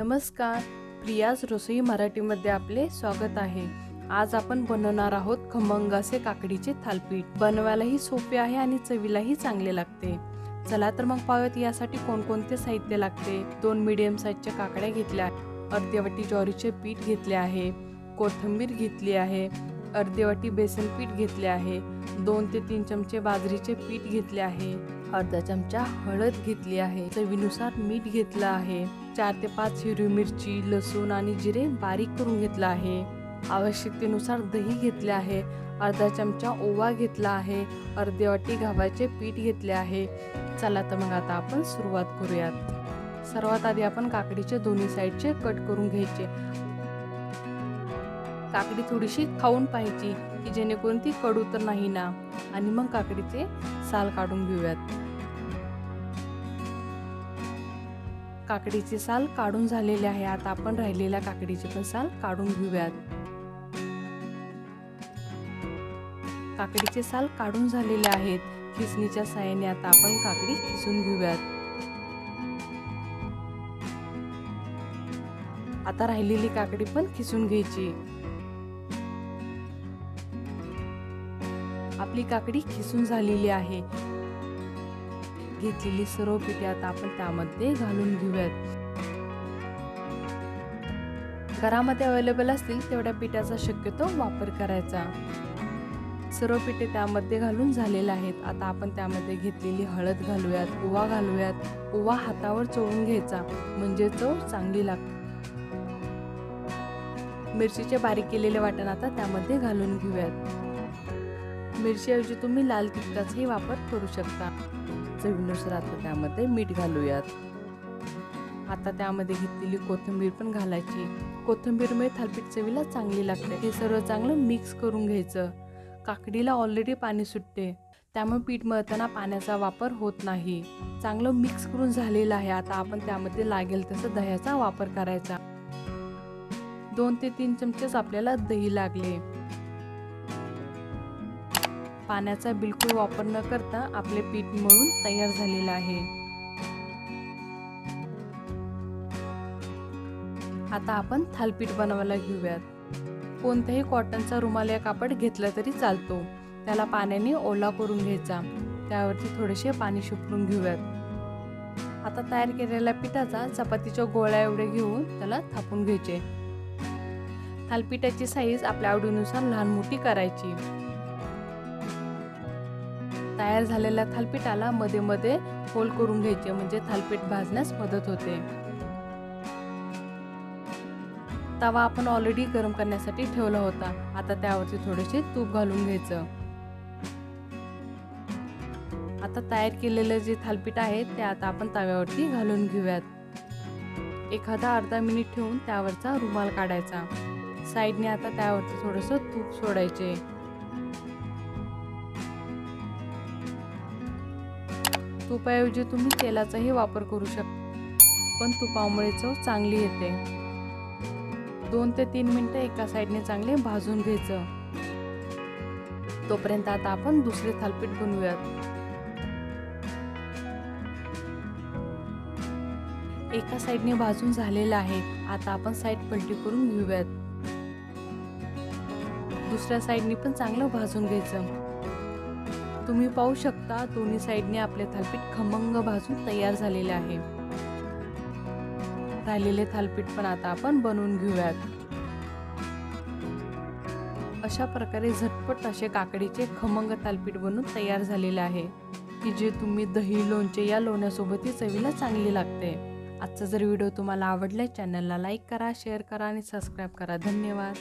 नमस्कार. प्रियाज रसोई मराठीमध्ये आपले स्वागत आहे. आज आपण बनवणार आहोत खमंग असे काकडीचे थालपीठ. बनवायलाही सोपे आहे आणि चवीलाही चांगले लागते. चला तर मग पाहूयात यासाठी कोणकोणते साहित्य लागते. दोन मीडियम साईजच्या काकड्या घेतल्या अर्धेवटी वाटी ज्वारीचे पीठ घेतले आहे. कोथिंबीर घेतली आहे. अर्धी वाटी बेसन पीठ घेतले आहे. दोन ते तीन चमचे बाजरीचे पीठ घेतले आहे. अर्धा चमचा हळद घेतली आहे. चवीनुसार मीठ घेतलं आहे. चार ते पाच हिरवी मिरची लसूण आणि जिरे बारीक करून घेतलं आहे. आवश्यकतेनुसार दही घेतले आहे. अर्धा चमचा ओवा घेतला आहे. अर्धे वाटी गव्हाचे पीठ घेतले आहे. चला तर मग आता आपण सुरुवात करूयात. सर्वात आधी आपण काकडीचे दोन्ही साईडचे कट करून घ्यायचे. काकडी थोडीशी खाऊन पाहायची की जेणेकरून ती कडू तर नाही ना? आणि मग काकडीचे साल काढून घेऊयात. काकडीचे साल काढून झालेले आहे. आता आपण राहिलेल्या काकडीची पण साल काढून घेऊयात. काकडीचे साल काढून झालेले आहेत. खिसणीच्या साहाय्याने आता आपण काकडी खिसून घेऊयात. आता राहिलेली काकडी पण खिसून घ्यायची. आपली काकडी खिसून झालेली आहे. घेतलेली सर्व पिठे आता आपण त्यामध्ये घालून घेऊयात. घरामध्ये अवेलेबल असतील तेवढ्या पिठाचा शक्यतो वापर करायचा. सर्व पिठे त्यामध्ये घालून झालेले आहेत. आता आपण त्यामध्ये घेतलेली हळद घालूयात ओवा घालूयात. ओवा हातावर चोळून घ्यायचा म्हणजे चव चांगली लागते मिरचीचे बारीक केलेले वाटण आता त्यामध्ये घालून घेऊयात. मिरचीऐवजी तुम्ही लाल तिखटाचाही वापर करू शकता. चवीनुसार राहतं त्यामध्ये मीठ घालूयात. आता त्यामध्ये घेतलेली कोथिंबीर पण घालायची. कोथिंबीरमुळे थालपीठ चवीला चांगली लागते. हे सर्व चांगलं मिक्स करून घ्यायचं. काकडीला ऑलरेडी पाणी सुटते. त्यामुळे पीठ मळताना पाण्याचा वापर होत नाही. चांगलं मिक्स करून झालेलं आहे. आता आपण त्यामध्ये लागेल तसं दह्याचा वापर करायचा. दोन ते तीन चमचेच आपल्याला दही लागले. पाण्याचा बिलकुल वापर न करता आपले पीठ मळून तयार झालेलं आहे. आता आपण थालपीठ बनवायला घेऊयात. कोणत्याही कॉटनचा रुमाल या कापड घेतला तरी चालतो. त्याला पाण्याने ओला करून घ्यायचा. त्यावरती थोडेसे पाणी शिपरून घेऊयात. आता तयार केलेल्या पिठाचा चपातीच्या गोळ्या एवढे घेऊन त्याला थापून घ्यायचे. थालपिठाची साईज आपल्या आवडीनुसार लहान मोठी करायची. तयार झालेल्या थालपीठाला मध्ये मध्ये होल करून घ्यायचे म्हणजे थालपीठ भाजण्यास मदत होते. तवा आपण ऑलरेडी गरम करण्यासाठी ठेवला होता. आता त्यावरती थोडेसे तूप घालून घ्यायचं. आता तयार केलेलं जे थालपीठ आहे ते आता आपण तव्यावरती घालून घेऊयात. एखादा अर्धा मिनिट ठेवून त्यावरचा रुमाल काढायचा. साईडने आता त्यावरती थोडंसं तूप सोडायचे. तुपाऐवजी तुम्ही तेलाचाही वापर करू शकता. पण तुपामुळे चव चांगली येते. दोन ते तीन मिनटं एका साईडने चांगले भाजून घ्यायचं. तोपर्यंत आता आपण दुसरे थालपीठ बनवूयात. एका साईडने भाजून झालेलं आहे. आता आपण साईड पलटी करून घेऊयात. दुसऱ्या साईडने पण चांगलं भाजून घ्यायचं. तुम्ही पाहू शकता दोन्ही साईडने आपले थालपीठ खमंग भाजून तयार झालेले आहे. राहिलेले थालपीठ पण आता आपण बनवून घेऊयात. अशा प्रकारे झटपट असे काकडीचे खमंग थालपीठ बनवून तयार झालेले आहे की जे तुम्ही दही लोणचे या लोण्यासोबतही चवीला चांगली लागते. आजचा जर व्हिडिओ तुम्हाला आवडला चॅनलला लाईक करा शेअर करा आणि सबस्क्राईब करा. धन्यवाद.